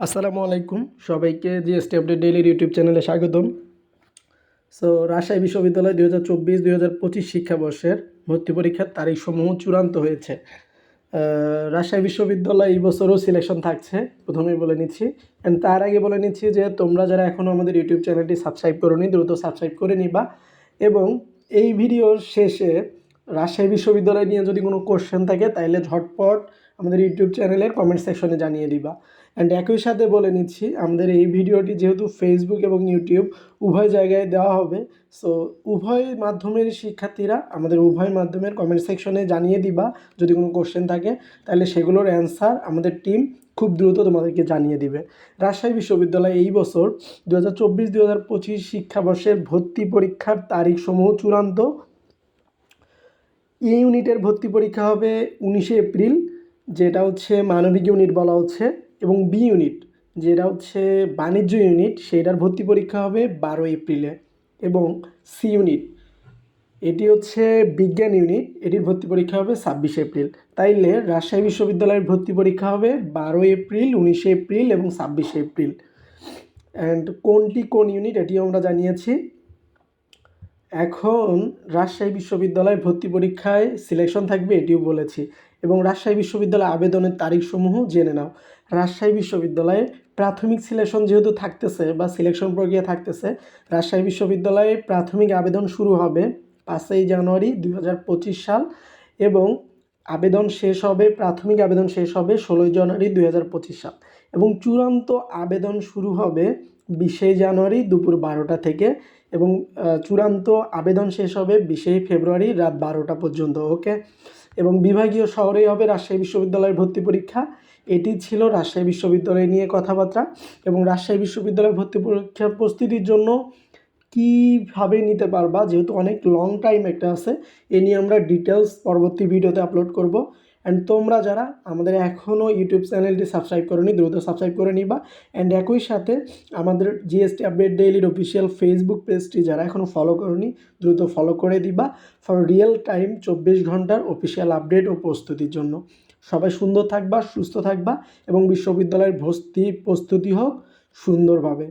আসসালামু আলাইকুম। সবাইকে জিএসটি আপডেট ডেইলির ইউটিউব চ্যানেলে স্বাগতম। সো, রাজশাহী বিশ্ববিদ্যালয় দুই হাজার চব্বিশ দুই হাজার পঁচিশ শিক্ষাবর্ষের ভর্তি পরীক্ষার তারিখসমূহ চূড়ান্ত হয়েছে। রাজশাহী বিশ্ববিদ্যালয় এই বছরও সিলেকশন থাকছে, প্রথমেই বলে নিচ্ছি। অ্যান্ড তার আগে বলে নিচ্ছি যে, তোমরা যারা এখনও আমাদের ইউটিউব চ্যানেলটি সাবস্ক্রাইব করোনি, দ্রুত সাবস্ক্রাইব করে নিবা। এবং এই ভিডিওর শেষে রাজশাহী বিশ্ববিদ্যালয় নিয়ে যদি কোনো কোশ্চেন থাকে তাহলে ঝটপট আমাদের ইউটিউব চ্যানেলের কমেন্ট সেকশনে জানিয়ে দিবা। অ্যান্ড একই সাথে বলে নিচ্ছি, আমাদের এই ভিডিওটি যেহেতু ফেসবুক এবং ইউটিউব উভয় জায়গায় দেওয়া হবে সো উভয় মাধ্যমের শিক্ষার্থীরা আমাদের উভয় মাধ্যমের কমেন্ট সেকশনে জানিয়ে দিবা। যদি কোনো কোশ্চেন থাকে তাহলে সেগুলোর অ্যান্সার আমাদের টিম খুব দ্রুত তোমাদেরকে জানিয়ে দিবে। রাজশাহী বিশ্ববিদ্যালয় এই বছর দু হাজার চব্বিশ দু হাজার পঁচিশ শিক্ষাবর্ষের ভর্তি পরীক্ষার তারিখসমূহ চূড়ান্ত। এ ইউনিটের ভর্তি পরীক্ষা হবে উনিশে এপ্রিল, যেটা হচ্ছে মানবিক ইউনিট বলা হচ্ছে, এবং বি ইউনিট, যেটা হচ্ছে বাণিজ্য ইউনিট, সেটার ভর্তি পরীক্ষা হবে বারো এপ্রিলে, এবং সি ইউনিট, এটি হচ্ছে বিজ্ঞান ইউনিট, এটির ভর্তি পরীক্ষা হবে ছাব্বিশে এপ্রিল। তাইলে রাজশাহী বিশ্ববিদ্যালয়ের ভর্তি পরীক্ষা হবে বারো এপ্রিল, উনিশে এপ্রিল এবং ছাব্বিশে এপ্রিল। অ্যান্ড কোনটি কোন ইউনিট, এটিও আমরা জানিয়েছি। এখন রাজশাহী বিশ্ববিদ্যালয়ে ভর্তি পরীক্ষায় সিলেকশন থাকবে এটিও বলেছি এবং রাজশাহী বিশ্ববিদ্যালয়ে আবেদনের তারিখসমূহ জেনে নাও। রাজশাহী বিশ্ববিদ্যালয়ে প্রাথমিক সিলেকশন যেহেতু থাকতেছে বা সিলেকশন প্রক্রিয়া থাকতেছে, রাজশাহী বিশ্ববিদ্যালয়ে প্রাথমিক আবেদন শুরু হবে পাঁচই জানুয়ারি দু হাজার পঁচিশ সাল এবং আবেদন শেষ হবে, প্রাথমিক আবেদন শেষ হবে ষোলোই জানুয়ারি দু হাজার পঁচিশ সাল এবং চূড়ান্ত আবেদন শুরু হবে বিশে জানুয়ারি দুপুর বারোটা থেকে এবং চূড়ান্ত আবেদন শেষ হবে বিশেই ফেব্রুয়ারি রাত বারোটা পর্যন্ত, ওকে? এবং বিভাগীয় শহরেই হবে রাজশাহী বিশ্ববিদ্যালয়ের ভর্তি পরীক্ষা। এটি ছিল রাজশাহী বিশ্ববিদ্যালয় নিয়ে কথাবার্তা এবং রাজশাহী বিশ্ববিদ্যালয়ের ভর্তি পরীক্ষার প্রস্তুতির জন্য কীভাবে নিতে পারবা? যেহেতু অনেক লং টাইম একটা আছে, এ নিয়ে আমরা ডিটেলস পরবর্তী ভিডিওতে আপলোড করব। অ্যান্ড তোমরা যারা আমাদের এখনও ইউটিউব চ্যানেলটি সাবস্ক্রাইব করোনি, দ্রুত সাবস্ক্রাইব করে নিবা। অ্যান্ড একই সাথে আমাদের জিএসটি আপডেট ডেইলির অফিসিয়াল ফেসবুক পেজটি যারা এখনও ফলো করনি, দ্রুত ফলো করে দিবা ফর রিয়েল টাইম চব্বিশ ঘণ্টার অফিসিয়াল আপডেট ও প্রস্তুতির জন্য। সবাই সুন্দর থাকবা, সুস্থ থাকবা এবং বিশ্ববিদ্যালয়ের ভর্তি প্রস্তুতি হোক সুন্দরভাবে।